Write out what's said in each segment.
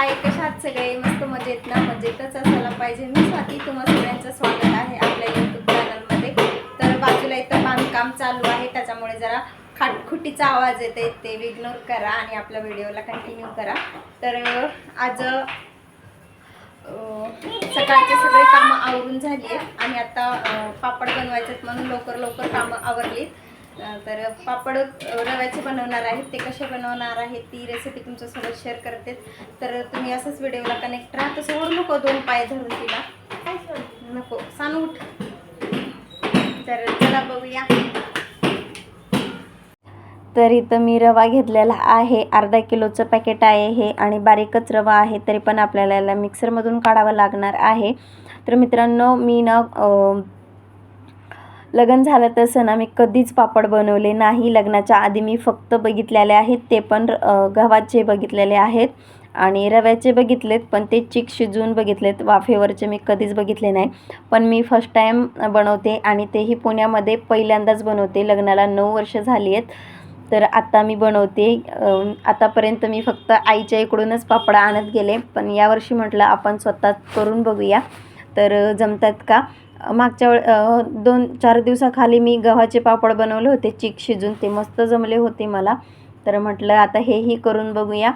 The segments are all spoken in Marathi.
हाय कशात सगळे? मस्त मजेत ना? मजेतच असायला पाहिजे. मी स्वाती तुम्हा सगळ्यांचं स्वागत आहे आपल्या यूट्यूब चॅनलमध्ये तर बाजूला इथं बांधकाम चालू आहे. त्याच्यामुळे जरा खाटखुटीचा आवाज येते ते इग्नोर करा आणि आपल्या व्हिडिओला कंटिन्यू करा. तर आज सकाळचे सगळे कामं आवरून झाली आहेत. आणि आता पापड बनवायचे म्हणून लवकर लवकर कामं आवरलीत. तर पापड रव्याचे बनवणार आहेत. ते कसे बनवणार आहेत ती रेसिपी तुमच्यासोबत शेअर करते. तर तुम्ही असंच व्हिडिओला कनेक्ट राहा. तसं ओढ नको दोन पाय धरून तिला. नको. सांग उठ. तर चला बघूया. तर इथं मी रवा घेतलेला आहे. अर्धा किलोचं पॅकेट आहे हे आणि बारीकच रवा आहे. तरी पण आपल्याला याला मिक्सरमधून काढावं लागणार आहे. तर मित्रांनो मी ना लग्न झालं तसं ना मी कधीच पापड बनवले नाही. लग्नाच्या आधी मी फक्त बघितलेले आहेत ते पण गव्हाचे बघितलेले आहेत आणि रव्याचे बघितलेत पण ते चिक शिजवून बघितलेत. वाफेवरचे मी कधीच बघितले नाही. पण मी फर्स्ट टाईम बनवते आणि तेही पुण्यामध्ये पहिल्यांदाच बनवते. लग्नाला नऊ वर्ष झाली आहेत. तर आता मी बनवते. आतापर्यंत मी फक्त आईच्या इकडूनच पापड आणत गेले. पण यावर्षी म्हटलं आपण स्वतः करून बघूया. तर जमतात का? मागच्या वेळ दोन चार दिवसाखाली मी गव्हाचे पापड बनवले होते चिक शिजून. ते मस्त जमले होते मला. तर म्हटलं आता हेही करून बघूया.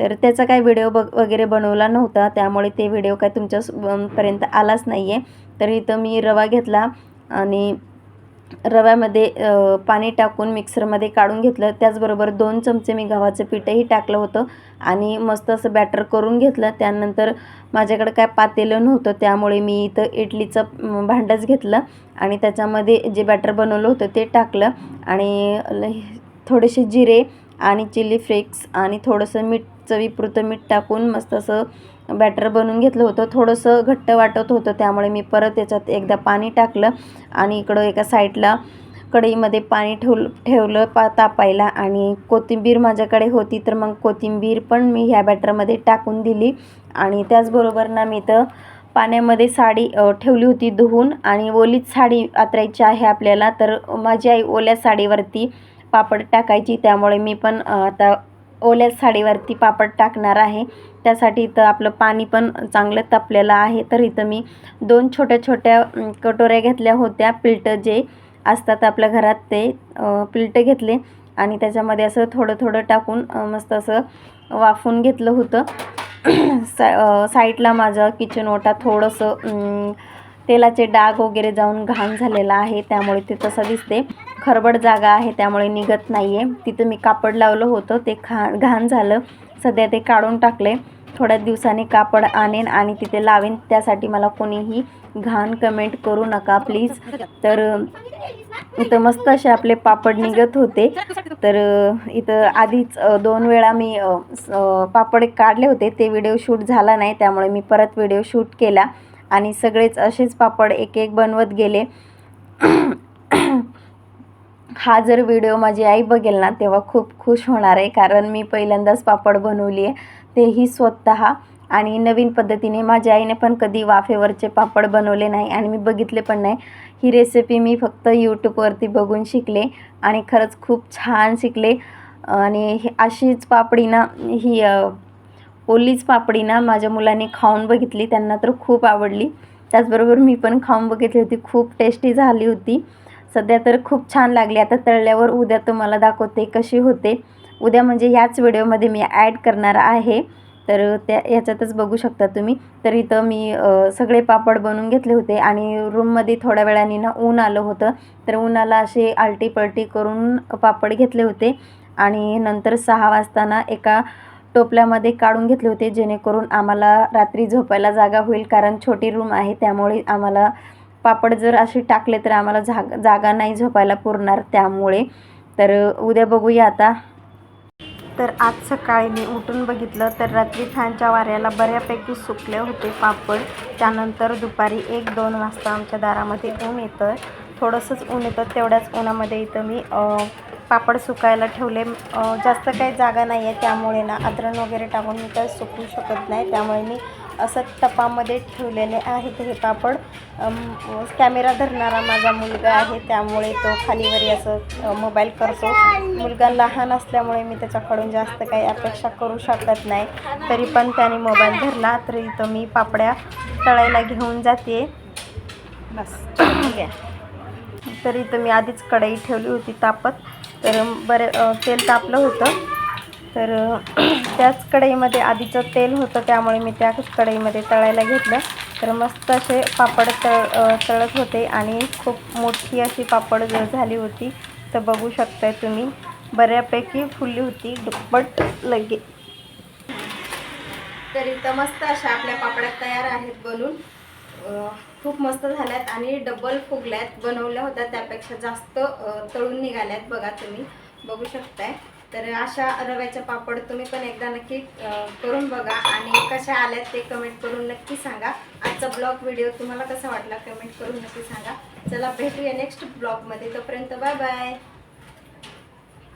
तर त्याचा काय व्हिडिओ बघ वगैरे बनवला नव्हता. त्यामुळे ते व्हिडिओ काय तुमच्या पर्यंत आलाच नाही आहे तर इथं मी रवा घेतला आणि रव्यामध्ये पाणी टाकून मिक्सरमध्ये काढून घेतलं. त्याचबरोबर दोन चमचे मी गव्हाचं पीठही टाकलं होतं आणि मस्त असं बॅटर करून घेतलं. त्यानंतर माझ्याकडे काय पातेलं नव्हतं त्यामुळे मी इथं इडलीचं भांडंच घेतलं आणि त्याच्यामध्ये जे बॅटर बनवलं होतं ते टाकलं. आणि थोडेसे जिरे आणि चिली फ्लेक्स आणि थोडंसं मीठ चवीपुरतं मीठ टाकून मस्त असं बॅटर बनवून घेतलं होतं. थोडंसं घट्ट वाटत होतं त्यामुळे मी परत त्याच्यात एकदा पाणी टाकलं आणि इकडं एका साईडला कढईमध्ये पाणी ठेवलं ठेवलं पा तापायला आणि कोथिंबीर माझ्याकडे होती तर मग कोथिंबीर पण मी ह्या बॅटरमध्ये टाकून दिली आणि त्याचबरोबर ना मी तर पाण्यामध्ये साडी ठेवली होती धुवून आणि ओलीच साडी आतरायची आहे आपल्याला तर माझी आई ओल्या साडीवरती पापड टाकायची त्यामुळे मी पण आता ओल्या साडीवरती पापड टाकणार आहे. त्यासाठी इथं आपलं पाणी पण चांगलं तापलेलं आहे. तर इथं मी दोन छोट्या छोट्या कटोऱ्या घेतल्या होत्या. पिल्ट जे असतात आपल्या घरात ते पिल्टं पिल्ट घेतले. आणि त्याच्यामध्ये असं थोडं थोडं टाकून मस्त असं वाफून घेतलं होतं. सा साईडला माझं किचन ओटा थोडंसं तेलाचे डाग वगैरे जाऊन घाण झालेला आहे. त्यामुळे ते तसं दिसते. खरबड जागा आहे त्यामुळे निघत नाही आहे तिथं मी कापड लावलं होतं ते खा घाण झालं. सध्या ते काढून टाकले. थोड्या दिवसांनी कापड आणेन आणि तिथे लावेन. त्यासाठी मला कोणीही घाण कमेंट करू नका प्लीज तर इथं मस्त असे आपले पापड निघत होते. तर इथं आधीच दोन वेळा मी स- पापड काढले होते. ते व्हिडिओ शूट झाला नाही त्यामुळे मी परत व्हिडिओ शूट केला. आणि सगळेच असेच पापड एक एक बनवत गेले. हा जर व्हिडिओ माझी आई बघेल ना तेव्हा खूप खुश होणार आहे. कारण मी पहिल्यांदाच पापड बनवली आहे. तेही स्वतः. आणि नवीन पद्धतीने माझ्या आईने पण कधी वाफेवरचे पापड बनवले नाही आणि मी बघितले पण नाही. ही रेसिपी मी फक्त यूट्यूबवरती बघून शिकले आणि खरंच खूप छान शिकले. आणि अशीच पापडी ना ही ओलीच पापडी ना माझ्या मुलांनी खाऊन बघितली. त्यांना तर खूप आवडली. त्याचबरोबर मी पण खाऊन बघितली होती. खूप टेस्टी झाली होती. सध्या तर खूप छान लागली. आता तळल्यावर उद्या तुम्हाला दाखवते कशी होते. उद्या म्हणजे ह्याच व्हिडिओमध्ये मी ॲड करणार आहे. तर त्या ह्याच्यातच बघू शकता तुम्ही. तर इथं मी सगळे पापड बनवून घेतले होते आणि रूममध्ये थोड्या वेळाने ना ऊन आलं होतं. तर उन्हाला असे आलटी पलटी करून पापड घेतले होते. आणि नंतर सहा वाजताना एका टोपल्यामध्ये काढून घेतले होते. जेणेकरून आम्हाला रात्री झोपायला जागा होईल. कारण छोटी रूम आहे. त्यामुळे आम्हाला पापड जर असे टाकले तर आम्हाला जाग जागा नाही झोपायला पुरणार त्यामुळे. तर उद्या बघूया आता. तर आज सकाळी मी उठून बघितलं तर रात्री फॅनच्या वाऱ्याला बऱ्यापैकी सुकले होते पापड. त्यानंतर दुपारी एक दोन वाजता आमच्या दारामध्ये ऊन येतं. थोडंसंच ऊन येतं तेवढ्याच उन्हामध्ये इथं मी पापड सुकायला ठेवले. जास्त काही जागा नाही आहे त्यामुळे ना अद्रण वगैरे टाकून मी काही सुकू शकत नाही. त्यामुळे मी असं टपामध्ये ठेवलेले आहेत. हे पापड कॅमेरा धरणारा माझा मुलगा आहे. त्यामुळे तो खालीवरी असं मोबाईल करतो. मुलगा लहान असल्यामुळे मी त्याच्याकडून जास्त काही अपेक्षा करू शकत नाही. तरी पण त्याने मोबाईल धरला तरी तो मी पापड्या तळायला घेऊन जाते. बस ठीक आहे. तर मी आधीच कढई ठेवली होती तापत. तर बरे तेल तापलं होतं. तर त्याच कढईमध्ये आधीचं तेल होतं त्यामुळे मी त्या कढईमध्ये तळायला घेतलं. तर मस्त असे पापड तळ तळत होते आणि खूप मोठी अशी पापड झाली होती तर बघू शकताय तुम्ही. बऱ्यापैकी फुलली होती दुप्पट लगे. तर इथं मस्त अशा आपल्या पापड्या तयार आहेत बनून. खूप मस्त झाल्यात आणि डबल फुगल्यात. बनवल्या होत्या त्यापेक्षा जास्त तळून निघाल्यात बघा तुम्ही. बघू शकताय. तर अशा रव्याच्या पापड तुम्ही पण एकदा नक्की करून बघा आणि कशा आल्यात ते कमेंट करून नक्की सांगा. आजचा ब्लॉग व्हिडिओ तुम्हाला कसा वाटला कमेंट करून नक्की सांगा. चला भेटूया नेक्स्ट ब्लॉगमध्ये तोपर्यंत बाय बाय